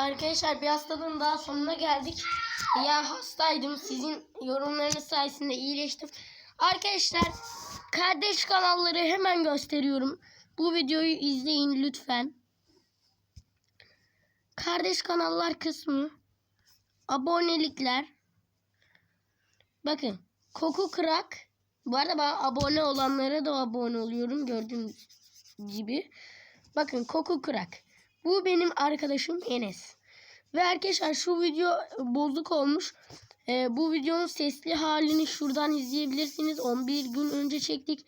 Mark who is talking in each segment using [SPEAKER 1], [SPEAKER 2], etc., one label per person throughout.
[SPEAKER 1] Arkadaşlar bir hastalığın daha sonuna geldik. Ya hastaydım. Sizin yorumlarınız sayesinde iyileştim. Arkadaşlar kardeş kanalları hemen gösteriyorum. Bu videoyu izleyin lütfen. Kardeş kanallar kısmı. Abonelikler. Bakın. Koku Kırak. Bu arada ben abone olanlara da abone oluyorum. Gördüğünüz gibi. Bakın Koku Kırak. Bu benim arkadaşım Enes. Ve arkadaşlar şu video bozuk olmuş. Ee, bu videonun sesli halini şuradan izleyebilirsiniz. 11 gün önce çektik.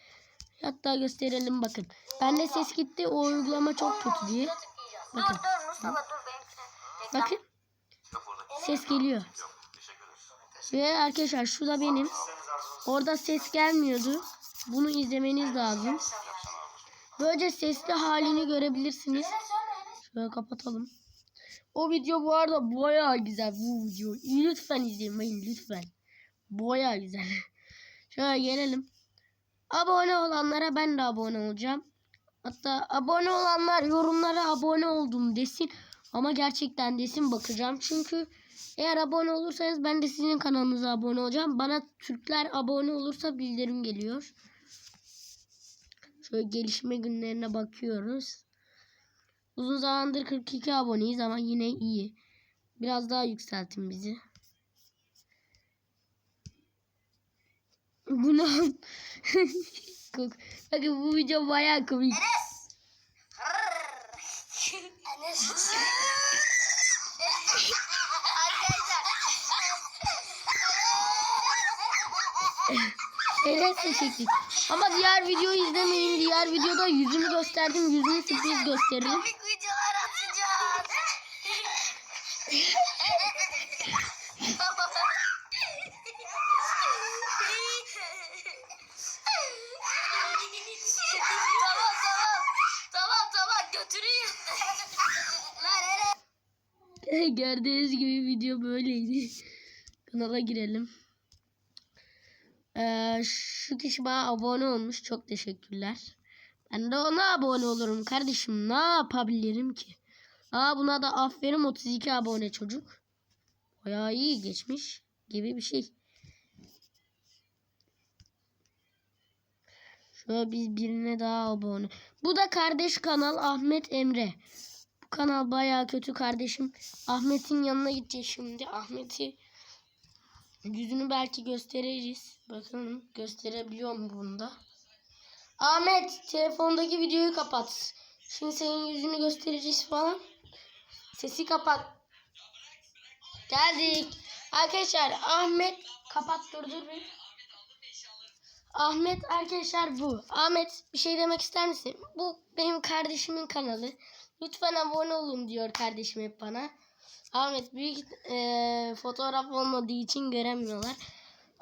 [SPEAKER 1] Hatta gösterelim bakın. Bende ses gitti. O uygulama çok kötü diye. Bakın. Bakın. Ses geliyor. Ve arkadaşlar şu da benim. Orada ses gelmiyordu. Bunu izlemeniz lazım. Böylece sesli halini görebilirsiniz. Şöyle kapatalım. O video bu arada baya güzel bu video. Lütfen izleyin lütfen. Baya güzel. Şöyle gelelim. Abone olanlara ben de abone olacağım. Hatta abone olanlar yorumlara abone oldum desin. Ama gerçekten desin bakacağım. Çünkü eğer abone olursanız ben de sizin kanalınıza abone olacağım. Bana Türkler abone olursa bildirim geliyor. Şöyle gelişme günlerine bakıyoruz. Uzun zamandır 42 aboneyiz ama yine iyi. Biraz daha yükseltin bizi. Bu ne? Bakın bu video bayağı komik.
[SPEAKER 2] Enes.
[SPEAKER 1] Enes'le çektik. Ama diğer videoyu izlemeyin. Diğer videoda yüzümü gösterdim. Yüzümü sürpriz gösteririm.
[SPEAKER 2] Komik videolar atacağız. tamam tamam. Tamam tamam götüreyim.
[SPEAKER 1] Gördüğünüz gibi video böyleydi. Kanala girelim. Ee, şu kişi bana abone olmuş. Çok teşekkürler. Ben de ona abone olurum kardeşim. Ne yapabilirim ki? Aa buna da aferin 32 abone çocuk. Bayağı iyi geçmiş gibi bir şey. Şöyle biz birine daha abone. Bu da kardeş kanal Ahmet Emre. Bu kanal bayağı kötü kardeşim. Ahmet'in yanına gideceğiz şimdi. Ahmet'i yüzünü belki gösteririz. Bakalım gösterebiliyor mu bunda? Ahmet telefondaki videoyu kapat. Şimdi senin yüzünü göstereceğiz falan. Sesi kapat. Geldik. Arkadaşlar Ahmet kapat dur dur bir. Ahmet arkadaşlar bu. Ahmet bir şey demek ister misin? Bu benim kardeşimin kanalı. Lütfen abone olun diyor kardeşim hep bana. Ahmet büyük eee, fotoğraf olmadığı için göremiyorlar.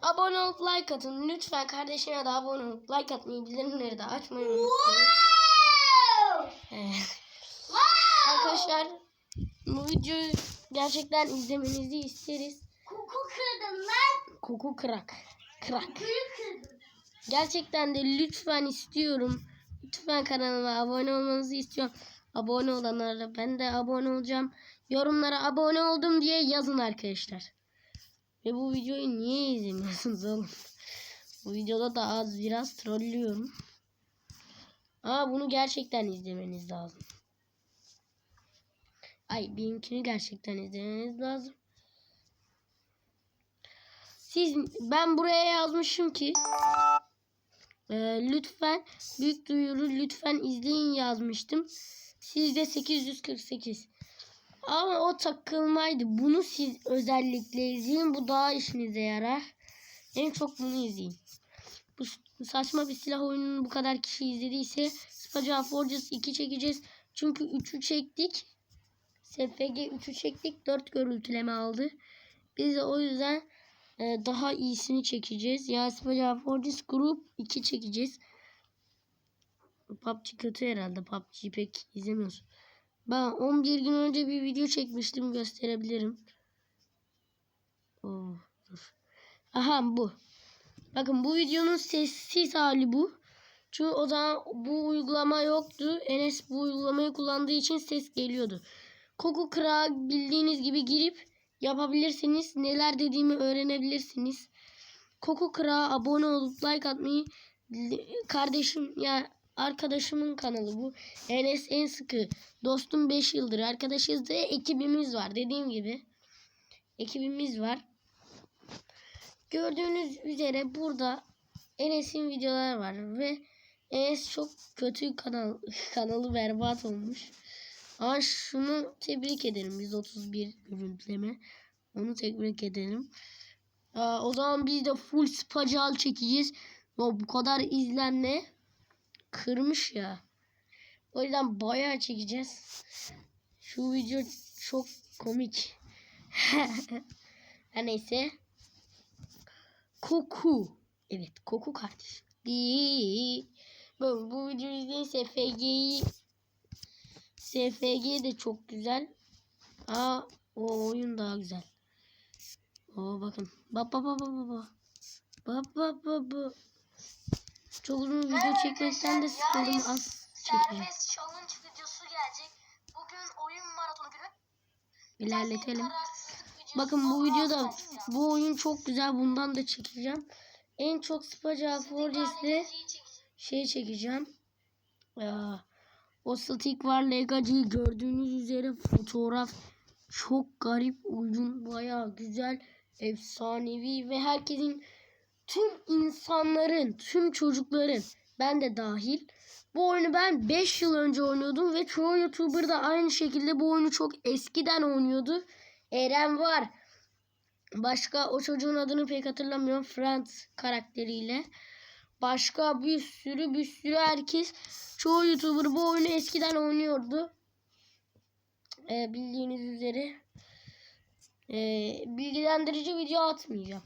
[SPEAKER 1] Abone olup like atın. Lütfen kardeşime de abone olup like atmayı bildirimleri de açmayı unutmayın. Evet. Arkadaşlar bu videoyu gerçekten izlemenizi isteriz.
[SPEAKER 2] Koku kırdım lan.
[SPEAKER 1] Koku kırak. Kırak. Gerçekten de lütfen istiyorum. Lütfen kanalıma abone olmanızı istiyorum. Abone olanlara ben de abone olacağım. Yorumlara abone oldum diye yazın arkadaşlar. Ve bu videoyu niye izlemiyorsunuz oğlum? Bu videoda da az biraz trollüyorum. Ama bunu gerçekten izlemeniz lazım. Ay benimkini gerçekten izlemeniz lazım. Siz ben buraya yazmışım ki e, lütfen büyük duyuru lütfen izleyin yazmıştım. Sizde 848. Ama o takılmaydı. Bunu siz özellikle izleyin. Bu daha işinize yarar. En çok bunu izleyin. Bu saçma bir silah oyununu bu kadar kişi izlediyse Spaca Forges 2 çekeceğiz. Çünkü 3'ü çektik. SFG 3'ü çektik. 4 görüntüleme aldı. Biz de o yüzden e, daha iyisini çekeceğiz. Yani Spaca Forges Group 2 çekeceğiz. PUBG kötü herhalde. PUBG pek izlemiyorsun. Ben 11 gün önce bir video çekmiştim gösterebilirim. Dur. Aha bu. Bakın bu videonun sessiz hali bu. Çünkü o zaman bu uygulama yoktu. Enes bu uygulamayı kullandığı için ses geliyordu. Koku Kıra bildiğiniz gibi girip yapabilirsiniz. Neler dediğimi öğrenebilirsiniz. Koku Kıra abone olup like atmayı kardeşim ya arkadaşımın kanalı bu. Enes en sıkı. Dostum 5 yıldır arkadaşız ve ekibimiz var. Dediğim gibi ekibimiz var. Gördüğünüz üzere burada Enes'in videoları var ve Enes çok kötü kanal kanalı berbat olmuş. Ama şunu tebrik ederim. 131 görüntüleme. Onu tebrik ederim. Aa, o zaman biz de full spacal çekeceğiz. Bu kadar izlenme kırmış ya. O yüzden bayağı çekeceğiz. Şu video çok komik. Her neyse. Koku. Evet koku kardeş. Di- Bu, videoyu izleyin SFG'yi SFG de çok güzel. Aa o oyun daha güzel. Oo bakın. Bak bak bak bak bak. bak. Bak bak bak bak. Çok uzun video çekmekten de sıkıldım. Az çekeceğim.
[SPEAKER 2] Serbest challenge videosu gelecek. Bugün oyun maratonu günü.
[SPEAKER 1] İlerletelim. Bakın bu videoda bu oyun çok güzel. Bundan da çekeceğim. En çok Spaca
[SPEAKER 2] çekeceğim.
[SPEAKER 1] şey çekeceğim. Ya, o stick var Legacı'yı gördüğünüz üzere fotoğraf çok garip oyun baya güzel efsanevi ve herkesin tüm insanların tüm çocukların ben de dahil bu oyunu ben 5 yıl önce oynuyordum ve çoğu youtuber da aynı şekilde bu oyunu çok eskiden oynuyordu. Eren var. Başka o çocuğun adını pek hatırlamıyorum. Friends karakteriyle. Başka bir sürü bir sürü herkes çoğu YouTuber bu oyunu eskiden oynuyordu. Ee, bildiğiniz üzere. Ee, bilgilendirici video atmayacağım.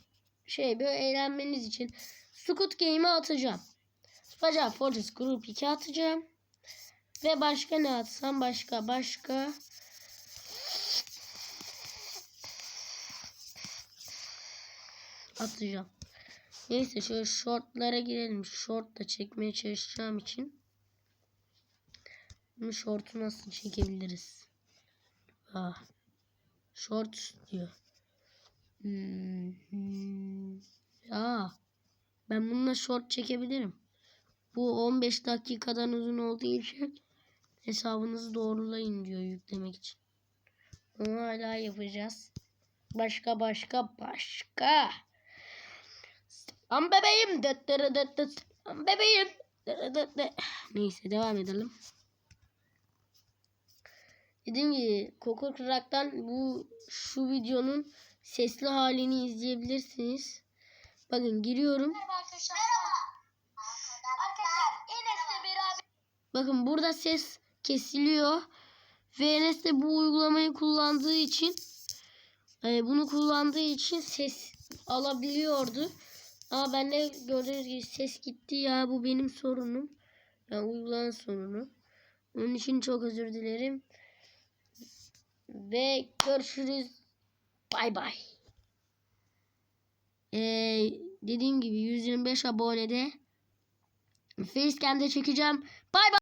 [SPEAKER 1] Şey böyle eğlenmeniz için Squid Game'i atacağım. Spaca Fortress Group 2 atacağım. Ve başka ne atsam başka başka. Atacağım. Neyse şöyle shortlara girelim. Short da çekmeye çalışacağım için. Bunu short'u nasıl çekebiliriz? Ah. Short diyor. Hmm, hmm. Ya. Ben bununla short çekebilirim. Bu 15 dakikadan uzun olduğu için hesabınızı doğrulayın diyor yüklemek için. Onu hala yapacağız. Başka başka başka. Am bebeğim. Am bebeğim. Neyse devam edelim. Dediğim gibi Koko Kırak'tan bu şu videonun sesli halini izleyebilirsiniz. Bakın giriyorum.
[SPEAKER 2] Merhaba arkadaşlar. Merhaba. Arkadaşlar Enes'le beraber
[SPEAKER 1] Bakın burada ses kesiliyor. Ve Enes de bu uygulamayı kullandığı için e, bunu kullandığı için ses alabiliyordu. Ama bende gördüğünüz gibi ses gitti ya bu benim sorunum. Yani uygulanan sorunu. Onun için çok özür dilerim. Ve görüşürüz. Bay bay. Ee, dediğim gibi 125 abonede Facecam'de çekeceğim. Bay bay.